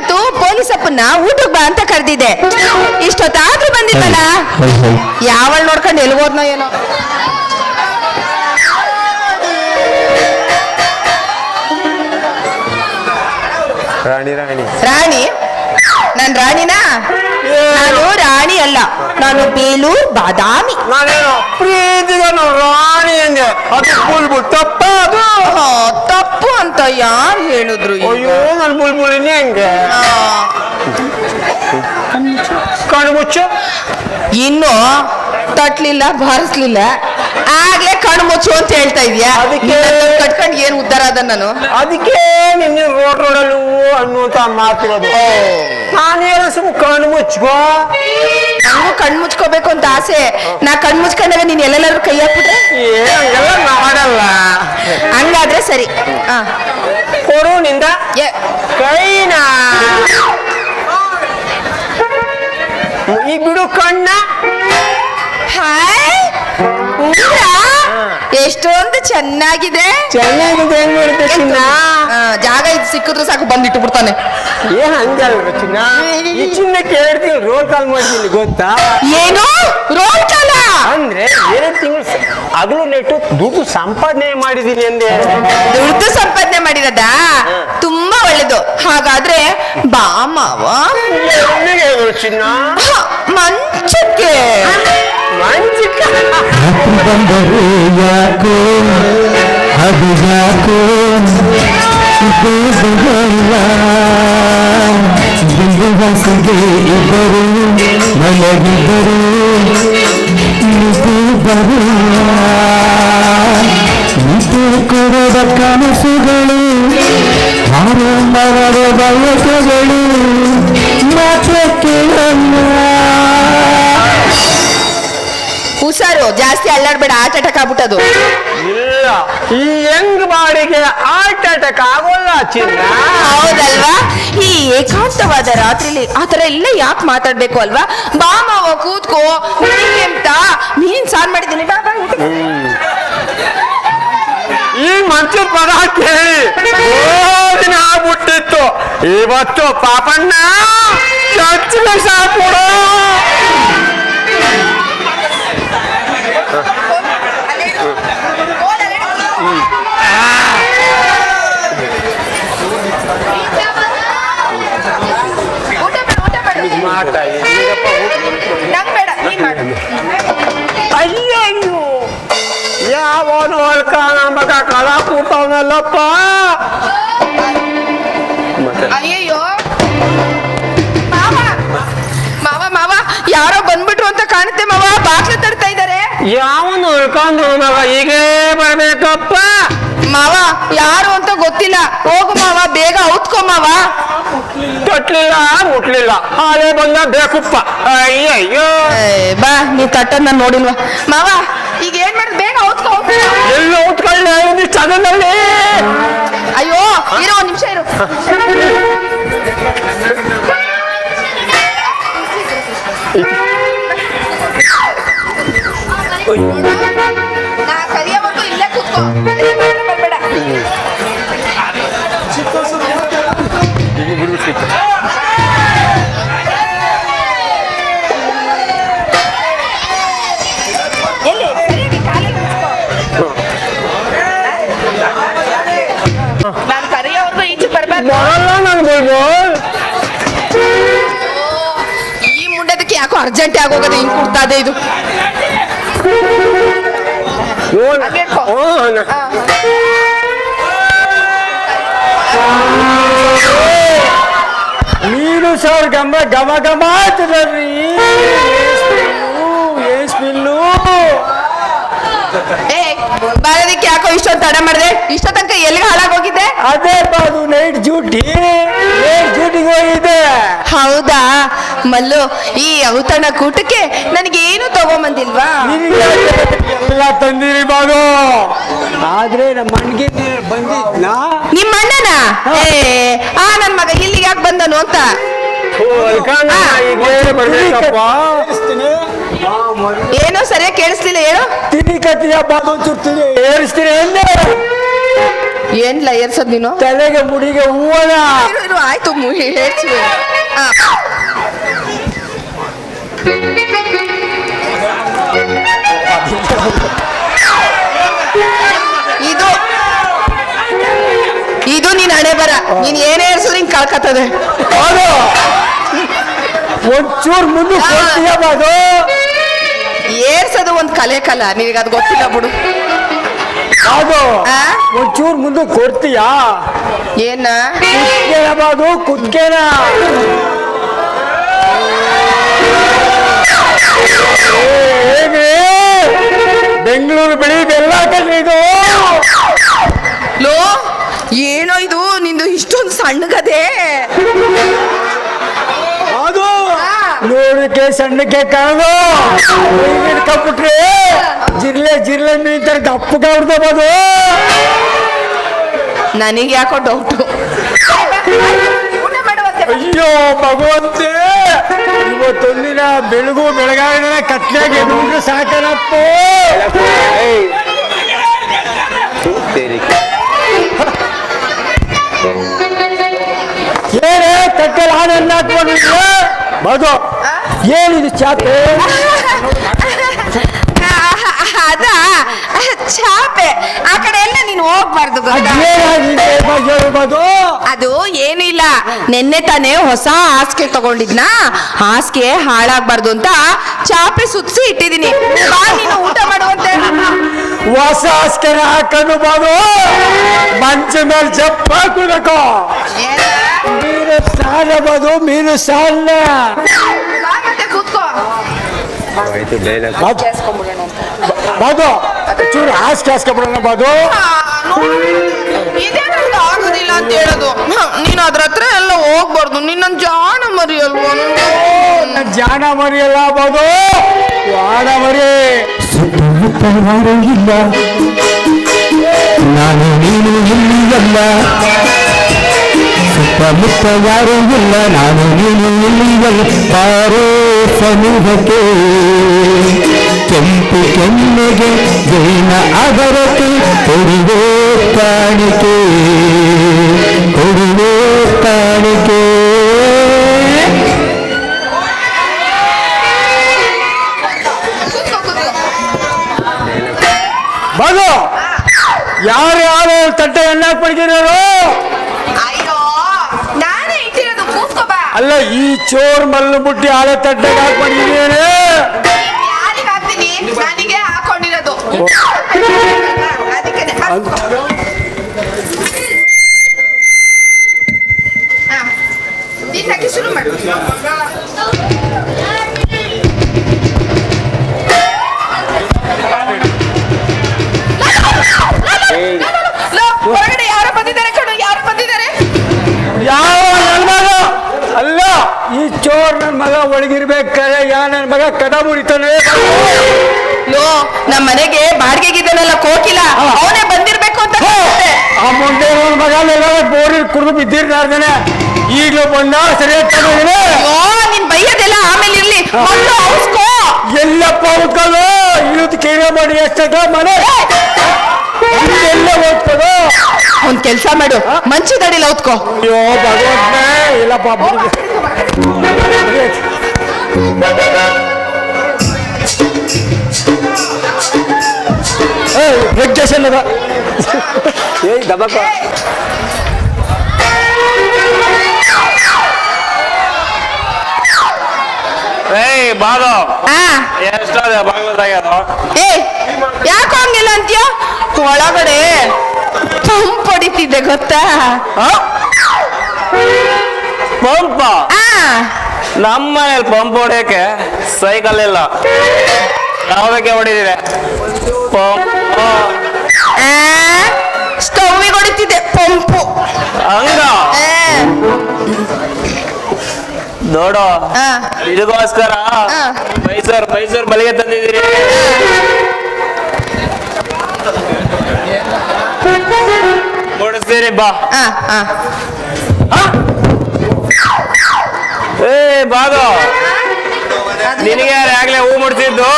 ಇವತ್ತು ಪೊಲೀಸ್ ಅಪ್ಪನ್ನ ಊಟಕ್ಕೆ ಬಾ ಅಂತ ಕರೆದಿದ್ದೆ. ಇಷ್ಟೊತ್ತಾದ್ರೂ ಬಂದಿದ್ದಲ್ಲ ಯಾವಳ್ ನೋಡ್ಕೊಂಡು ಎಲ್ಗೋದ್ನೋ ಏನೋ. ರಾಣಿ ರಾಣಿ. ರಾಣಿ? ನಾನ್ ರಾಣಿನಾ? ನಾನು ರಾಣಿ ಅಲ್ಲ ನಾನು ಬೇಲೂರ್ ಬಾದಾಮಿ. ನಾನೇನು? ಪ್ರೀತಿಗೆ ರಾಣಿ ಅಂದೆ ಅದು ಬುಲ್ಬುಲ್ ತಪ್ಪ? ಅದು ತಪ್ಪು ಅಂತ ಯಾರು ಹೇಳಿದ್ರು ಈಗ? ಅಯ್ಯೋ ನನ್ನ ಬುಲ್ಬುಲಿನೇ ಹೆಂಗೆ? ಆ, ಕಣ್ಣು ಮುಚ್ಚು? ಇನ್ನು ತಟ್ಲಿಲ್ಲ ಬಾರಿಸ್ಲಿಲ್ಲ. ಆಗ್ಲೇ ಕಣ್ಣು ಮುಚ್ಚು ಅಂತ ಹೇಳ್ತಾ ಇದೀಯಾ? ಅದಕ್ಕೆ- ಕಟ್ಕೊಂಡು ಏನ್ ಉದ್ದಾರ ಅದ ನಾನು? ಅದಕ್ಕೆ ನಿನ್ನ ರೋಡ್ ರೋಡಲ್ಲೂ ಅನ್ನುವಂತ ಮಾತಿರೋದು ನಾನೇನು ಸುಮ್ ಕಣ್ಣು ಮುಚ್ಕೋ ನಾನು ಕಣ್ಣು ಮುಚ್ಕೋಬೇಕು ಅಂತ ಆಸೆ. ನಾ ಕಣ್ಣು ಮುಚ್ಕೊಂಡಾಗ ನೀನ್ ಎಲ್ಲೆಲ್ಲಾದ್ರೂ ಕೈ ಹಾಕ್ಬಿಟ್ರೆ? ಹಂಗೆಲ್ಲ ಮಾಡಲ್ಲ. ಹಂಗಾದ್ರೆ ಸರಿ. ಆ, ಕೊಡು ನಿಂದ. ಕೈನ. ಈ ಬಿಡು ಕಣ್ಣ. ಎಷ್ಟೊಂದು ಚೆನ್ನಾಗಿದೆ. ಚೆನ್ನಾಗಿದೆ ಚಿನ್ನ? ಆ, ಜಾಗ ಇದು ಸಿಕ್ಕಿದ್ರೆ ಸಾಕು ಬಂದಿಟ್ಟು ಬಿಡ್ತಾನೆ. ಏ ಹಂಗಲ್ವ ಚಿನ್ನ. ಈ ರೋಲ್ ಕಾಲ್ ಮಾಡ್ತೀನಿ ಗೊತ್ತಾ? ಏನು? ರೋಲ್ ಕಾಲ ಅಂದ್ರೆ ಎರಡು ತಿಂಗಳು ಹಗಲು ನೆಟ್ಟು ದುಡ್ಡು ಸಂಪಾದನೆ ಮಾಡಿದೀನಿ ಅಂದೆ. ದುಡ್ಡು ಸಂಪಾದನೆ ಮಾಡಿರೋದ? ತುಂಬಾ ಒಳ್ಳೇದು. ಹಾಗಾದ್ರೆ ಬಾ ಮಾವ. ಎಲ್ಲಿಗೆ ಹೋಗೋದು ಚಿನ್ನ. ಹ, ಮಂಚಕ್ಕೆ. ಬಂದರೆ ಯಾಕೋ ಅದು ಯಾಕೋ ಇದು ಬರಲ್ಲ ಬಿಂದುವಾಸಿಗೆ ಇಬ್ಬರು ಮಲಗಿದ್ದರು ಇದು ಬರಲ್ಲ ಇದು ಕೊಡದ ಕನಸುಗಳು ಹಾರು ಮರದ ಬಯಕೆಗಳು ಮಾತ್ರ ಕೇಳಲ್ಲ ಹುಷಾರು ಜಾಸ್ತಿ ಅಲ್ಲಾಡ್ಬೇಡ ಆಟ ಅಟ್ಯಾಕ್ ಆಗ್ಬಿಟ್ಟದು. ಇಲ್ಲ. ಈ ಹೆಂಗ್ ಬಾಡಿಗೆ ಹಾರ್ಟ್ ಅಟ್ಯಾಕ್ ಆಗೋಲ್ಲ ಚಿನ್ನ. ಹೌದಲ್ವಾ? ಈ ಏಕಾಂತವಾದ ರಾತ್ರಿಲಿ ಆತರ ಎಲ್ಲ ಯಾಕೆ ಮಾತಾಡ್ಬೇಕು ಅಲ್ವಾ? ಬಾ ಮಾವ ಕೂತ್ಕೋ. ಎಂತ ಅಂತ ಮೀನ್ ಸಾರ್ ಮಾಡಿದ್ದೀನಿ ಬಾ ಬಾ ಊಟಕ್ಕೆ. ಈ ಮಂಚು ಪದ ಕೇಳಿ. ದಿನ ಆಗ್ಬಿಟ್ಟಿತ್ತು. ಇವತ್ತು ಪಾಪಣ್ಣ ಚರ್ಚಿಗೆ ಸಾಕ್ಬಿಡು. ಕಳ ಕೂತವನಲ್ಲಪ್ಪ ಅಯ್ಯಯ್ಯೋ. ಮಾವ ಮಾವ ಮಾವ. ಯಾರೋ ಬಂದ್ಬಿಟ್ರು ಅಂತ ಕಾಣುತ್ತೆ ಮಾವ. ಬಾಗ್ಲು ತಡ್ತಾ ಇದಾರೆ ಯಾವನು ಉಳ್ಕೊಂಡು ಮಾವ? ಈಗೇ ಬರ್ಬೇಕಪ್ಪ. ಮಾವ ಯಾರು ಅಂತ ಗೊತ್ತಿಲ್ಲ. ಹೋಗು ಮಾವ ಬೇಗ ಔತ್ಕೋ ಮಾವ. ತೊಟ್ಲಿಲ್ಲ ಮುಟ್ಲಿಲ್ಲ. ಹಾಲೆ ಬಂದ ಬೇಕುಪ್ಪ. ಅಯ್ಯಯ್ಯೋ. ಏ, ಬಾ ನೀ ತಟ್ಟನ್ನ ನೋಡಿಲ್ವಾ? ಮಾವ ಈಗ ಏನ್ ಮಾಡುದು? ಬೇಗ ಔತ್ಕೋ ಔತ್ಕೋ. ಅದನ್ನಲ್ಲಿ ಅಯ್ಯೋ ಇರೋ ಒಂದ್ ನಿಮಿಷ ಇರು. ಬರಲ್ಲ ನನ್ ಬುಲ್ಬುಲ್ ಈ ಮುಂಡದಕ್ಕೆ ಯಾಕೋ ಅರ್ಜೆಂಟ್ ಆಗೋಗದೆ ಹಿಂಗ್ ಕೊಡ್ತಾ ಇದೆ ಇದು. ನೋಡ್-. ಹ್ಞೂ, ನ- ನೀರು ಸರ್ ಗಮ ಗಮ ಗಮ ಆಗ್ತದ್ರಿ ಏನ್ ಸ್ಮೆಲ್ಲು ಏ ಬರೋದಕ್ಕೆ ಯಾಕೋ ಇಷ್ಟೊಂದು ತಡ ಮಾಡಿದೆ? ಇಷ್ಟ ತನಕ ಎಲ್ಲಿಗೆ ಹಾಳಾಗೋಗಿದ್ದೆ ಅದೇ ಅದು ನೈಟ್ ಡ್ಯೂಟಿ ನೈಟ್ ಡ್ಯೂಟಿಗೆ ಹೋಗಿದ್ದೆ. ಹೌದಾ? ಮಲ್ಲು ಈ ಔತಣ ಕೂಟಕ್ಕೆ ನನಗೇನು ತಗೊಂಬಂದಿಲ್ವಾ? ನಿನಗೆ ಎಲ್ಲ ತಂದಿರಿ ಬಾನು ಆದ್ರೆ ನಮ್ಮ ಅಣ್ಣಗೆ ಬಂದಿದ್ನಾ? ನಿಮ್ಮ ಅಣ್ಣನ? ಏ ಆ ನನ್ ಮಗ ಇಲ್ಲಿಗೆ ಯಾಕೆ ಬಂದನು ಅಂತ? ಹೀಗೇ ಬರ್ಬೇಕಪ್ಪ. ಏನೋ ಸರಿಯಾಗಿ ಕೇಳಿಸ್ಲಿಲ್ಲ ಹೇಳು. ತಿನಿ ಕತ್ತಿಯ ಬಾಗೊಂಚುರ್ತೀನಿ ಚುರ್ತೀನಿ ಏರಿಸ್ತೀನಿ ಅಂದೆ. ಏನ್ಲ ಏರ್ಸದ್ ನೀನು? ತಲೆಗೆ ಮುಡಿಗೆ ಹೂವನ. ಇರು ಇರು ಆಯ್ತು ಮು- ಆ. ಇದು ಇದು ನೀನ್ ಹಣೆ ಬರ. ನೀನ್ ಏನೇ ಏರ್ಸೋದ್ ಹಿಂಗ್ ಕಳ್ಕತ್ತದೆ ಒಂಚೂರ್ ಒಂಚೂರು ಮುಂದೆ ಕೊಡ್ತೀಯ ಬಾದು ಏರ್ಸೋದು ಒಂದು ಕಲೆ ಕಲ. ನಿನಗೆ ಅದು ಗೊತ್ತಿಲ್ಲ ಬಿಡು. ಅದು ಆ? ಒಂಚೂರು ಮುಂದೆ ಕೊಡ್ತೀಯಾ? ಏನ? ಕುತ್ಕೇನ ಏನೇ ಬೆಂಗಳೂರು ಬೆಳಿ ಬೆಲ್ಲ ಕಣ್ರಿ ಇದು? ಲೋ ಏನೋ ಇದು? ನಿಂದು ಇಷ್ಟೊಂದು ಸಣ್ಣಗದೆ. ನೋಡಕ್ಕೆ ಸಣ್ಣಕ್ಕೆ ಕಾಣದು. ಹಿಡ್ಕೊಂಡ್ಬಿಟ್ರೆ ಜಿರ್ಲೆ ಜಿರ್ಲೆ ಮೀನ್ ದಪ್ಪ ಕಾಡ್ತಬೋದು ನನಗೆ ಯಾಕೋ ಡೌಟು ಅಯ್ಯೋ ಭಗವಂತೆ. ಇವತ್ತೊಂದಿನ ಬೆಳಗು ಬೆಳಗಾವಿನ ಕತ್ಲಾಗ ಎದುರು ಸಾಕನಪ್ಪ. ಏನೇ ತಟ್ಟೆ ಹಾಡನ್ನ ಹಾಕ್ಕೊಂಡಿದ್ಯ? ಮಗು. ಏನಿದು ಚಾಪೆ? ಅದ? ಚಾಪೆ. ಆ ಕಡೆ ಎಲ್ಲ ನೀನು ಹೋಗ್ಬಾರ್ದು ಗೊತ್ತಾ? ಅದೇನಾಗಿದೆ ಅದು ಏನಿಲ್ಲ ಇಲ್ಲ. ನಿನ್ನೆ ತಾನೇ ಹೊಸ ಹಾಸಿಗೆ ತಗೊಂಡಿದ್ನಾ? ಹಾಸಿಗೆ ಹಾಳಾಗ್ಬಾರ್ದು ಅಂತ ಚಾಪೆ ಸುತ್ಸಿ ಇಟ್ಟಿದ್ದೀನಿ. ಬಾ ನೀನು ಊಟ ಮಾಡುವಂತೆ. ಹೊಸ ಹಾಸಿಗೆ ಹಾಕೊಂಡು ಬಾದು ಮಂಚ ಮೇಲೆ ಹಾಕಬೇಕು ಮೀನು ಸಾಲ ಬದು ಮೀನು ಸಾಲ ಬಾದು ಚೂರು ಹಾಸ್ಗೆ ಹಾಸ್ಕೊಬಿಡೋಣ ಬಾದು ಇದೇನಂತ ಆಗೋದಿಲ್ಲ ಅಂತ ಹೇಳೋದು. ನೀನು ಅದ್ರ ಹತ್ರ ಎಲ್ಲ ಹೋಗ್ಬಾರ್ದು. ನಿನ್ನ ಜಾಣ ಮರಿ ಅಲ್ವಾ ಜಾಣ ಮರಿಯಲ್ಲ ಬಾದು ಜಾಣ ಮರಿ. ಸುತ್ತಮುತ್ತ ಯಾರೂ ಇಲ್ಲ. ನಾನು ನೀನು ಇಲ್ಲಿಯಲ್ಲ ಸುತ್ತಮುತ್ತ ಯಾರೂ ಇಲ್ಲ ನಾನು ನೀನು ಇಲ್ಲಿಯಲ್ಲ ಬಾರೋ ಸಮೂಹಕ್ಕೆ ಕೆಂಪು ಕೆನ್ನೆಗೆ ಜೈನ ಅಗರಕ್ಕೆ ಕೊಡುವೆ ಕಾಣಿಕೆ ಕೊಡುವೆ ಕಾಣಿಕೆ ಬಾದು ಯಾರು ಯಾರು ತಟ್ಟೆ ಎಣ್ಣೆ ಪಡ್ಗಿರೋರು ಅಲ್ಲ ಈ ಚೋರ್ ಮಲ್ಲು ಬುಟ್ಟಿ ಹಳೆ ತಟ್ಟೆಗೆ ಹಾಕೊಂಡಿದ್ದೇನೆ ನನಗೆ ಹಾಕೊಂಡಿರೋದು. ಅದಕ್ಕೆ ಶುರು ಮಾಡು. ಮಗ ಒಳಗಿರ್ಬೇಕಾದ್ರೆ ಯಾ ನನ್ನ ಮಗ ಕದ ಮುರಿತಾನೆ. ಲೋ ನಮ್ಮ ಮನೆಗೆ ಬಾಡಿಗೆಗಿದ್ದಾನಲ್ಲ ಕೋಕಿಲ ಅವನೇ ಬಂದಿರ್ಬೇಕು ಅಂತ. ಆ ಮುಂದೆ ನನ್ನ ಮಗ ಬೋರ್ ಕುಡಿದು ಬಿದ್ದಿರ್ತಾರ್ದಾನೆ ಈಗಲೂ ಬಂದ ಸರಿಯಾಗಿ ತಗೊಂಡಿದೆ ನಿನ್ ಬೈಯೋದೆಲ್ಲ ಆಮೇಲೆ ಇರ್ಲಿ. ಮೊದಲು ಎಲ್ಲಪ್ಪ ಹೋಗ್ತದೋ ಇವತ್ತು ಕೇಳ ಮಾಡಿ ಎಷ್ಟ ಮನೆ. ಎಲ್ಲ ಹೋಗ್ತದೋ. ಒಂದ್ ಕೆಲ್ಸ ಮಾಡು ಮಂಚದಡಿಲ್ಲ ಓದ್ಕೋ ಅಯ್ಯೋ ಭಗವಂತನೇ ಇಲ್ಲಪ್ಪ ಬಿಡಿ. ಏಯ್ ಬ್ಲಡ್ ಸ್ಟೇಷನ್ ಅದ. ಏಯ್ ದಬಕ. ಏಯ್ ಬಾದು. ಆ. ಎಷ್ಟದ ಬಾಗ್ಲದಾಗ್ಯಾರ ಏ ಯಾಕೋ ಹಂಗಿಲ್ಲ ಅಂತ್ಯ? ಒಳಗಡೆ ತುಂಬ ಹೊಡಿತಿದ್ದೆ ಗೊತ್ತಾ? ಪಂಪ. ನಮ್ಮ ಮನೇಲಿ ಪಂಪ್ ಹೊಡೆಯಕ್ಕೆ ಸೈಕಲ್ ಇಲ್ಲ. ಯಾವಕ್ಕೆ ಹೊಡಿದಿದೆ? ಪಂಪ್. ಸ್ಟವ್ವಿಗೆ ಹೊಡಿತಿದ್ದೆ ಪಂಪು. ಹಂಗ? ನೋಡು ಇದಕ್ಕೋಸ್ಕರ. ಮೈಸೂರ್ ಮೈಸೂರ್ ಬಲಿಗೆ ತಂದಿದ್ದೀರಿ. ಕೊಡಿಸ್ತೀನಿ ಬಾ. ಬಾದು. ನಿನಗೆ ಯಾರಾಗ್ಲೇ ಆಗ್ಲೇ ಹೂ ಮುಡ್ತಿದ್ದು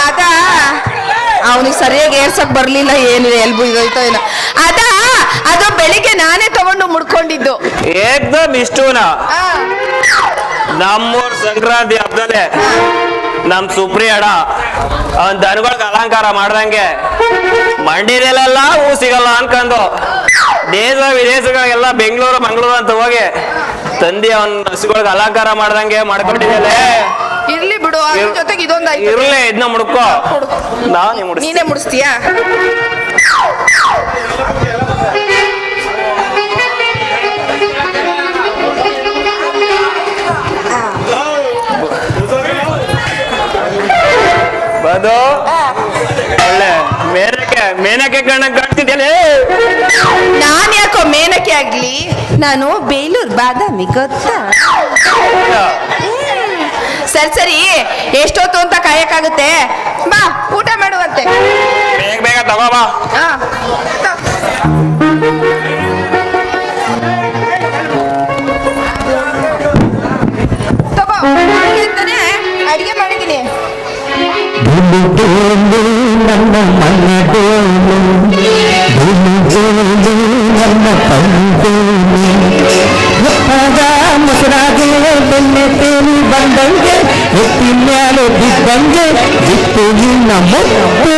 ಅದ ಅವನಿಗೆ ಸರಿಯಾಗಿ ಏರ್ಸಕ್ ಬರ್ಲಿಲ್ಲ ಏನು ಎಲ್ಬು ಇದೋಯ್ತೋ ಏನೋ. ಅದ ಅದು ಬೆಳಿಗ್ಗೆ ನಾನೇ ತಗೊಂಡು ಮುಡ್ಕೊಂಡಿದ್ದು. ಏಕ್ದಮ್ ಇಷ್ಟೂನ. ಆ, ನಮ್ಮೂರ್ ಸಂಕ್ರಾಂತಿ ಹಬ್ಬದಲ್ಲೇ ನಮ್ ಸುಪ್ರಿ ಅಡ ಅವನ್ ದನಗಳಿಗೆ ಅಲಂಕಾರ ಮಾಡ್ದಂಗೆ ಮಂಡಿರಲ್ಲೆಲ್ಲ ಹೂ ಸಿಗಲ್ಲ ಅನ್ಕೊಂಡು ದೇಶ ವಿದೇಶಗಳಿಗೆಲ್ಲ ಬೆಂಗಳೂರು ಮಂಗಳೂರು ಅಂತ ಹೋಗಿ ತಂದಿ ಅವನ್ ಹಸುಗಳಿಗೆ ಅಲಂಕಾರ ಮಾಡ್ದಂಗೆ ಮಾಡ್ಕೊಂಡಿದ್ಯಾಲೆ ಇರ್ಲಿ ಬಿಡು ಅದ್ರ ಜೊತೆಗೆ ಇದೊಂದಾಯ್ತು. ಇರ್ಲಿ ಇದನ್ನ ಮುಡ್ಕೋ. ನಾನು ಮುಡಿಸ್ತೀನಿ. ನೀನೇ ಮುಡಿಸ್ತೀಯಾ? ಬದು. ಒಳ್ಳೆ ಮೇನಕ್ಕೆ ಮೇನಕ್ಕೆ ಕಣ್ಣ ಕಾಣ್ತಿದ್ದೇನೆ ನಾನು ಯಾಕೋ ಮೇನಕ್ಕೆ ಆಗ್ಲಿ? ನಾನು ಬೇಲೂರು ಬಾದಾಮಿ ಗೊತ್ತಾ? ಸರಿ ಸರಿ. ಎಷ್ಟೊತ್ತು ಅಂತ ಕಾಯಕ್ಕಾಗುತ್ತೆ? ಬಾ ಊಟ ಮಾಡುವಂತೆ. ಬೇಗ ಬೇಗ ತಗೋ ಬಾ. ಆ, ತ- ತಗೋ ಅಂತಾನೆ ಅಡಿಗೆ ಮಾಡಿದೀನಿ ನನ್ನ ಮನ ಡೋಲು ಭೂಮಿ ಡೋಲು ನನ್ನ ಪಂಡೋಲು ಒಪ್ಪಾದ ಮೊಸರಾಗೆ ಬೆಣ್ಣೆ ತೇಲಿ ಬಂದಂಗೆ ಎತ್ತಿ ಮ್ಯಾಲೆ ಬಿದ್ದಂಗೆ ಬಿತ್ತು ನಿನ್ನ ಮುತ್ತು.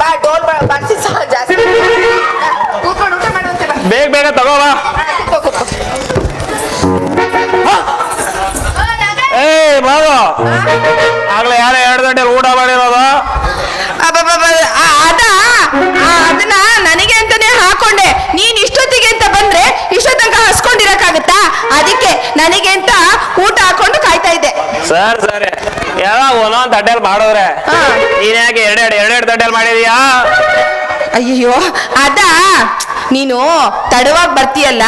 ಬಾ ಡೋಲ್ ಬರ್ಸಿ ಸಹ ಜಾಸ್ತಿ. ಕೂತ್ಕೊಂಡು ಊಟ ಮಾಡುವಂತೆ ಬೇಗ ಬೇಗ ತಗೋ ಬಾ. ಏ ಬಾಬು. ಆಗ್ಲೇ ಯಾರೋ ಎರಡು ಗಂಟೆ ಊಟ ಮಾಡಿರೋದು. ಅದಕ್ಕೆ ನನಗೆ ಅಂತ ಊಟ ಹಾಕೊಂಡು ಕಾಯ್ತಾ ಇದ್ದೆ. ಸರ್ ಸರ್ ಯಾವ ಒಂದೊಂದ್ ತಟ್ಟೆಲ್ ಮಾಡೋದ್ರೆ. ನೀನ್ ಯಾಕೆ ಎರಡೆರಡು ಎರಡೆರಡು ತಟ್ಟೆಲ್ ಮಾಡಿದೀಯಾ? ಅಯ್ಯೋ ಅದ ನೀನು ತಡವಾಗಿ ಬರ್ತೀಯಲ್ಲ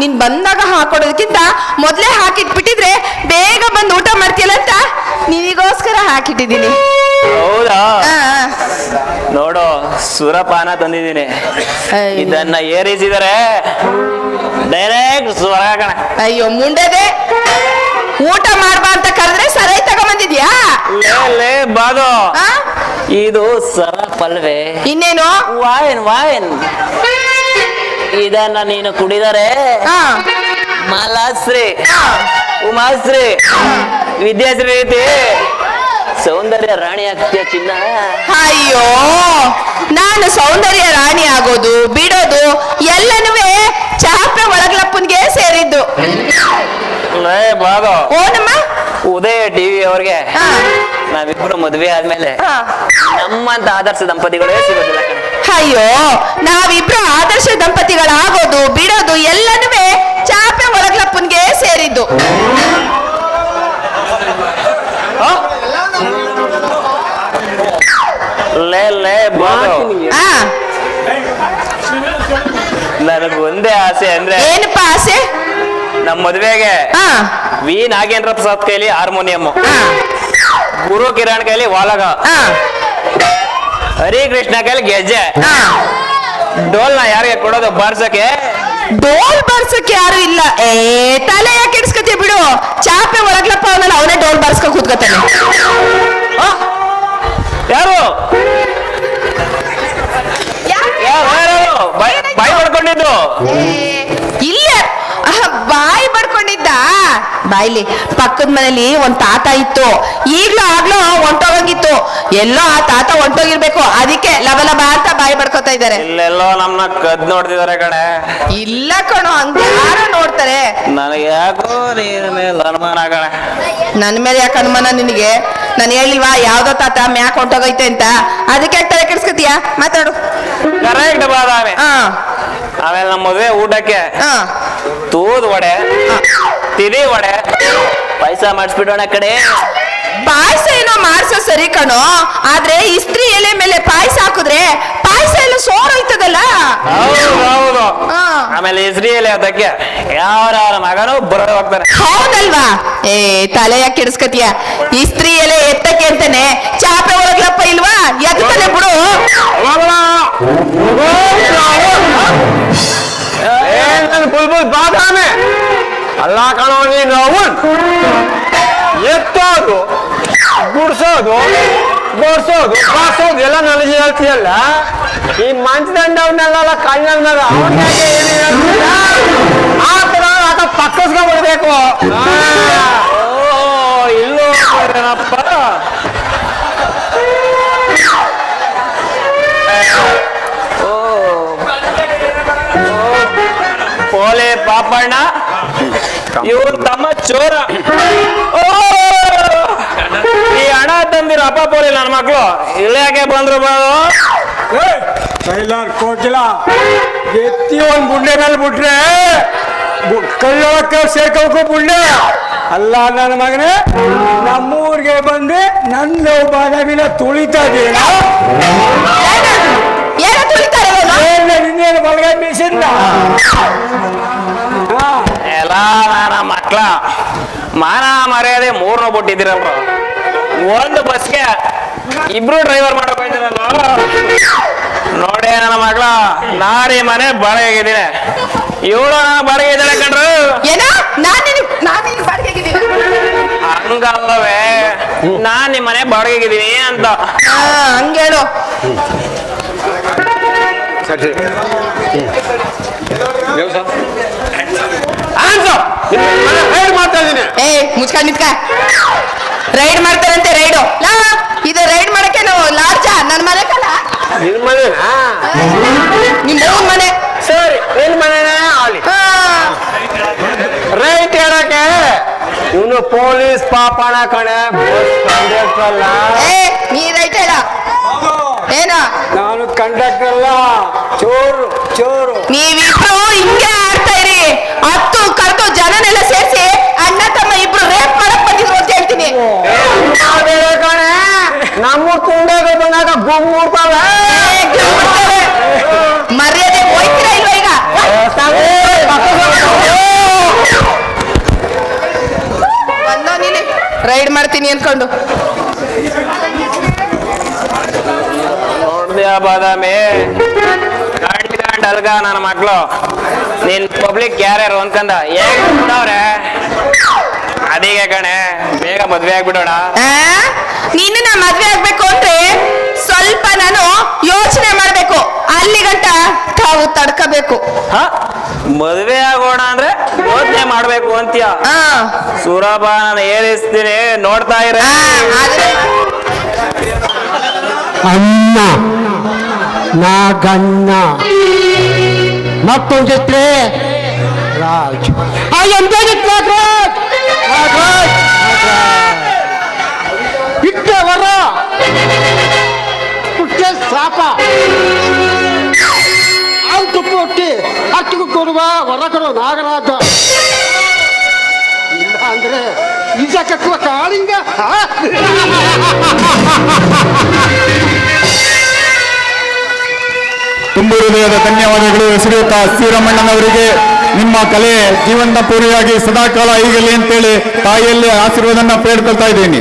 ನೀನ್ ಬಂದಾಗ ಹಾಕೊಡೋದಕ್ಕಿಂತ ಮೊದ್ಲೇ ಹಾಕಿಟ್ಬಿಟ್ಟಿದ್ರೆ ಬೇಗ ಬಂದು ಊಟ ಮಾಡ್ತೀಯಲ್ಲ ಅಂತ ನಿನಗೋಸ್ಕರ ಹಾಕಿಟ್ಟಿದ್ದೀನಿ. ಹೌದಾ? ನೋಡು ಸುರಪಾನ ತಂದಿದ್ದೀನಿ. ಇದನ್ನ ಏರಿಸಿದರೆ ಡೈರೆಕ್ಟ್ ಸ್ವರ ಕಣ. ಅಯ್ಯೋ ಮುಂಡೆದೆ ಊಟ ಮಾಡ್ಬಾ ಅಂತ ಕರೆದ್ರೆ ಸರೈ ತಗೊಂಬಂದಿದ್ಯಾ? ಲೇ ಬಾದು? ಇದು ಸರ ಪಲ್ವೆ. ಇನ್ನೇನು? ವಾಯನ್ ವಾಯನ್. ಇದನ್ನ ನೀನು ಕುಡಿದರೆ ಮಾಲಾಶ್ರೀ. ಉಮಾಶ್ರೀ. ವಿದ್ಯಾಶ್ರೀ ರೀತಿ. ಸೌಂದರ್ಯ ರಾಣಿ ಆಗ್ತೀಯ ಚಿನ್ನ? ಅಯ್ಯೋ ನಾನು ಸೌಂದರ್ಯ ರಾಣಿ ಆಗೋದು ಬಿಡೋದು ಎಲ್ಲನೂ ಚಾಪೆ ಒಳಗ್ಲಪ್ಪನ್ಗೆ ಸೇರಿದ್ದು. ಓನಮ್ಮ? ಉದಯ ಟಿವಿ ಅವ್ರಿಗೆ. ನಾವಿಬ್ರು ಮದ್ವೆ ಆದ್ಮೇಲೆ. ನಮ್ಮಂತ ಆದರ್ಶ ದಂಪತಿಗಳು ಸಿಗೋದಿಲ್ಲ ಅಯ್ಯೋ ನಾವಿಬ್ರು ಆದರ್ಶ ದಂಪತಿಗಳಾಗೋದು ಬಿಡೋದು ಎಲ್ಲನೂ ಚಾಪೆ ಒಳಗ್ಲಪ್ಪನ್ಗೆ ಸೇರಿದ್ದು. ಆ. ನನಗ್ ಒಂದೇ ಆಸೆ ಅಂದ್ರೆ ಏನಪ್ಪ ಆಸೆ? ನಮ್ಮ ಮದ್ವೆಗೆ ಹಾ ವಿ ನಾಗೇಂದ್ರ ಪ್ರಸಾದ್ ಕೈಲಿ ಹಾರ್ಮೋನಿಯಂ. ಆ. ಗುರು ಕಿರಣ್ ಕೈಲಿ ವಾಲಗ. ಹರಿ ಕೃಷ್ಣ ಕೈಲಿ ಗೆಜ್ಜೆ. ಡೋಲ್ ನಾ ಯಾರಿಗೆ ಕೊಡೋದು? ಬಾರ್ಸಕ್ಕೆ. ಡೋಲ್ ಬಾರ್ಸಕ್ಕೆ ಯಾರು ಇಲ್ಲ. ಏ ತಲೆ ಯಾಕೆ ಇಡ್ಸ್ಕತಿ ಬಿಡು. ಚಾಪೆ ಒಳಗ್ಲಪ್ಪ ಅವನಲ್ಲ ಅವನೇ ಡೋಲ್ ಬಾರ್ಸ್ಕೊಂಡ್ ಕೂತ್ಕೋತಾನೆ. ಆ? ಯಾರು? ಬಾಯ್ ಬಾಯ್ ಮಾಡ್ಕೊಂಡಿದ್ದು ಇಲ್ಲೇ. ಬಾಯ್ಲಿ. ಪಕ್ಕದ ಮನೇಲಿ ಒಂದ್ ತಾತ ಇತ್ತು. ಈಗ್ಲೂ ಆಗ್ಲೂ ಹೊಂಟೋಗಂಗಿತ್ತು ಎಲ್ಲೋ ಆ ತಾತ ಹೊಂಟೋಗಿರ್ಬೇಕು ಅದಕ್ಕೆ ಲಬ ಲಬ ಅಂತ ಬಾಯಿ ಬಡ್ಕೋತಾ ಇದ್ದಾರೆ. ಇಲ್ಲೆಲ್ಲೋ ನಮ್ಮನ್ನ ಕದ್ ನೋಡ್ತಿದಾರೆ ಇಲ್ಲ ಕಣೋ ಹಂಗ ಯಾರೋ ನೋಡ್ತಾರೆ. ನನಗೆ ಯಾಕೋ ನೀನ್ ಮೇಲೆ ಅನುಮಾನ ಕಣೆ. ನನ್ ಮೇಲೆ ಯಾಕೆ ಅನುಮಾನ ನಿನಗೆ? ನಾನು ಹೇಳಿಲ್ವಾ ಯಾವ್ದೋ ತಾತ ಮ್ಯಾಕ್ ಹೊಂಟೋಗೈತೆ ಅಂತ? ಅದಕ್ಕೆ ಯಾಕೆ ತಲೆ ಕೆಡ್ಸ್ಕತಿಯ? ಮಾತಾಡು. ಕರೆಕ್ಟ್ ಬಾದಾಮಿ ಹಾ. ಆಮೇಲೆ ನಮ್ಮ ಮದುವೆ ಊಟಕ್ಕೆ. ಹಾ. ತೂದ್ ವಡೆ. ತಿರಿ ಒಡೆ? ಪಾಯಸ ಮಾಡಿಸ್ಬಿಡೋಣ ಕಡೆ. ಪಾಯಸ ಏನೋ ಮಾಡ್ಸೋ ಸರಿ ಕಣೋ ಆದ್ರೆ ಇಸ್ತ್ರಿ ಎಲೆ ಮೇಲೆ ಪಾಯಸ ಹಾಕಿದ್ರೆ ಪಾಯಸ ಎಲ್ಲ ಸೋರೋಯ್ತದಲ್ಲ ಹೌದು ಹಾ. ಆಮೇಲೆ ಇಸ್ರಿಯಲ್ಲಿ ಅದಕ್ಕೆ ಯಾರ ಮಗನು ಬರೋ ಹೋಗ್ತಾರೆ. ಹೌದಲ್ವಾ? ಏ ತಲೆ ಯಾಕೆ ಕೆಡಿಸ್ಕತಿಯ? ಇಸ್ತ್ರಿ ಎಲೆ ಎತ್ತಕ್ಕೆ ಅಂತಾನೆ ಚಾಪೆ ಒಳಗ್ಲಪ್ಪ ಇಲ್ವಾ? ಎತ್ತಾನೆ ಬಿಡು. ಬಾದಾಮಿ. ಅಲ್ಲ ಕಣೋ, ನೀನು ಎತ್ತೋದು, ಗುಡ್ಸೋದು ಗೋಡ್ಸೋದು ಬಾರ್ಸೋದು, ಎಲ್ಲ ನನಗೆ ಹೇಳ್ತೀಯಲ್ಲ? ಈ ಮಂಚದಂಡವನ್ನೆಲ್ಲ ಅವನ್ನೆಲ್ಲ ಮಗ ಅವ್ನ ಯಾಕೆ ಏನು ಹೇಳ್ತೀಯ? ಆ ಥರ ಆತ ಪಕ್ಕಸ್ಕೊಂಡ್ಬಿಡ್ಬೇಕು ಓ ಇಲ್ಲೂ ಏನಪ್ಪ ಓ ಪೋಲೆ ಪಾಪಣ್ಣ. ಇವನ್ ತಮ್ಮ ಚೋರ. ಓ ಈ ಹಣ ತಂದಿರೋ ಅಪ್ಪ ಪೋಲಿ ನನ್ನ ಮಕ್ಳು. ಇಲ್ಲೇ ಯಾಕೆ ಬಂದ್ರು ಬಾವು ಸೈಲಾರ್ ಕೋಕಿಲ ಎತ್ತಿ ಒಂದ್ ಗುಂಡೆ ಮೇಲೆ ಬಿಟ್ರೆ ಕೈಯೊಳಕ್ಕೆ ಸೇರ್ಕೋಕು ಬುಂಡೆ ಅಲ್ಲ ನನ್ನ ಮಗನೇ ನಮ್ಮೂರಿಗೆ ಬಂದು ನನ್ನ ಬಾದಾಮಿನ ತುಳಿತಾ ಇದೀನ ಬಲಗೈ ಬೀಸಿಲ್ಲ ಹಾ ನನ್ನ ಮಕ್ಳ. ಮಾನ ಮರ್ಯಾದೆ ಮೂರ್ನ ಬಿಟ್ಟಿದ್ದೀರಲ್ವ ಒಂದು ಬಸ್ಗೆ ಇಬ್ರು ಡ್ರೈವರ್ ಮಾಡಕ್ ಹೋಯ್ತಿರಲ್ಲ ನೋಡಿ ನನ್ನ ಮಕ್ಳ ನಾರಿ ಮನೆ ಬಾಡಿಗೆಗಿದ್ದೀನಿ ಇವಳು ನಾನು ಬಾಡಿಗೆ ಇದ್ದಾಳೆ ಕಣ್ರು. ಏನೋ? ನಾನ್ ನಿನಗ್ ನಾನ್ ಬಾಡಿಗೆ ಬಾಡಿಗೆಗಿದ್ದೀನಿ. ಹಂಗಲ್ಲವೇ? ನಾನ್ ನಿಮ್ಮ ಮನೆ ಬಾಡಿಗೆಗಿದ್ದೀನಿ ಅಂತ. ಹಾ ಮಾಡ್ತಾ ಏ ಮುಚ್ಕೊಂಡ್ ನಿಂತ್ಕ. ರೈಡ್ ಮಾಡ್ತಾರಂತೆ ರೈಡು. ಲಾ ಇದು ರೈಡ್ ಮಾಡಕ್ಕೆ ನಾವು ಲಾಡ್ಜ ನನ್ನ ಮನೆ ಕಲ ನಿನ್ ಮನೆನಾ ಮೂನ್. ಸರಿ ನಿನ್ ಮನೆನೇ. ರೈಟ್ ಹೇಳಕ್ಕೆ? ಇವನು ಪೊಲೀಸ್ ಪಾಪಣ ಕಣೆ. ಬಸ್ ಕಂಡಕ್ಟರ್ ಅಲ್ಲ ಏ ನೀ ರೈಟ್ ಹೇಳ ಏನ ನಾನು ಕಂಡಕ್ಟರ್ ಅಲ್ಲ ಚೋರು ಚೋರು ನೀವಿಬ್ರು ಹಿಂಗೆ ಆಡ್ತಾ ಇರಿ ಹತ್ತು ಕರೆದು ಜನನೆಲ್ಲ ಸೇರಿಸಿ ಅಣ್ಣ ತಮ್ಮ ಇಬ್ರು ರೇಪ್ ಮಾಡಕ್ ಬಂದಿದ್ರು ಅಂತ ಹೇಳ್ತೀನಿ ಅದೇ ಕಣೆ ನಮ್ಮ ತುಂಡಾಗ ಬಂದಾಗ ಗುಮ್ಮುಡ್ತಾವೆ ಏ, ಕಿರ್ಬಿಡ್ತಾರೆ. ಮರ್ಯಾದೆ ಹೋಯ್ತೀರಾ ಇಲ್ವಾ ಈಗ ಬಂದೋ ನೀನೆ ಅನ್ಕೊಂಡು ನೋಡ್ದ್ಯಾ ಬಾದಾಮಿ. ಗಂಡ್ ಗಂಡ್ ಅಲ್ಗ ನನ್ನ ಮಕ್ಳು ನಿನ್ ಪಬ್ಲಿಕ್ ಯಾರ್ಯಾರು ಅನ್ಕಂದ? ಏನ್ ಬಿಟ್ಟವ್ರೆ ಅದೀಗ ಕಣೆ ಬೇಗ ಮದ್ವೆ ಆಗ್ಬಿಡೋಣ? ನೀನು ನಾ ಮದ್ವೆ ಆಗ್ಬೇಕು ಅಂದ್ರೆ ಸ್ವಲ್ಪ ನಾನು ಯೋಚನೆ ಮಾಡ್ಬೇಕು. ಅಲ್ಲಿಗಂಟ ತಾವು ತಡ್ಕಬೇಕು. ಹ? ಮದ್ವೆ ಆಗೋಣ ಅಂದ್ರೆ ಯೋಚನೆ ಮಾಡ್ಬೇಕು ಅಂತೀಯ? ಸೂರಭ ಸೂರಬ ನಾನು ಏರಿಸ್ತೀನಿ ನೋಡ್ತಾ ಇರ. ಅಣ್ಣ ನಾ ಅನ್ನ ನಾಗಣ್ಣ ಮತ್ತೊಂದು ಜೊತೆ ರಾಜ್. ಆ ಎಂತ ಹಕ್ಕಿಗೂ ವರಕರು ವರ ನಾಗರಾಜ. ಇಲ್ಲ ಅಂದ್ರೆ ನಿಜ ಕಕ್ಕುವ ಕಾಳಿಂಗ? ತುಂಬು ಹೃದಯದ ಧನ್ಯವಾದಗಳು ಶ್ರೀಯುತ ಶ್ರೀರಮಣ್ಣನವರಿಗೆ ನಿಮ್ಮ ಕಲೆ ಜೀವನ ಪೂರ್ವಿಯಾಗಿ ಸದಾಕಾಲ ಈಗಲಿ ಅಂತೇಳಿ ತಾಯಿಯಲ್ಲಿ ಆಶೀರ್ವಾದನ ಬೇಡ್ಕೊಳ್ತಾ ಇದ್ದೀನಿ.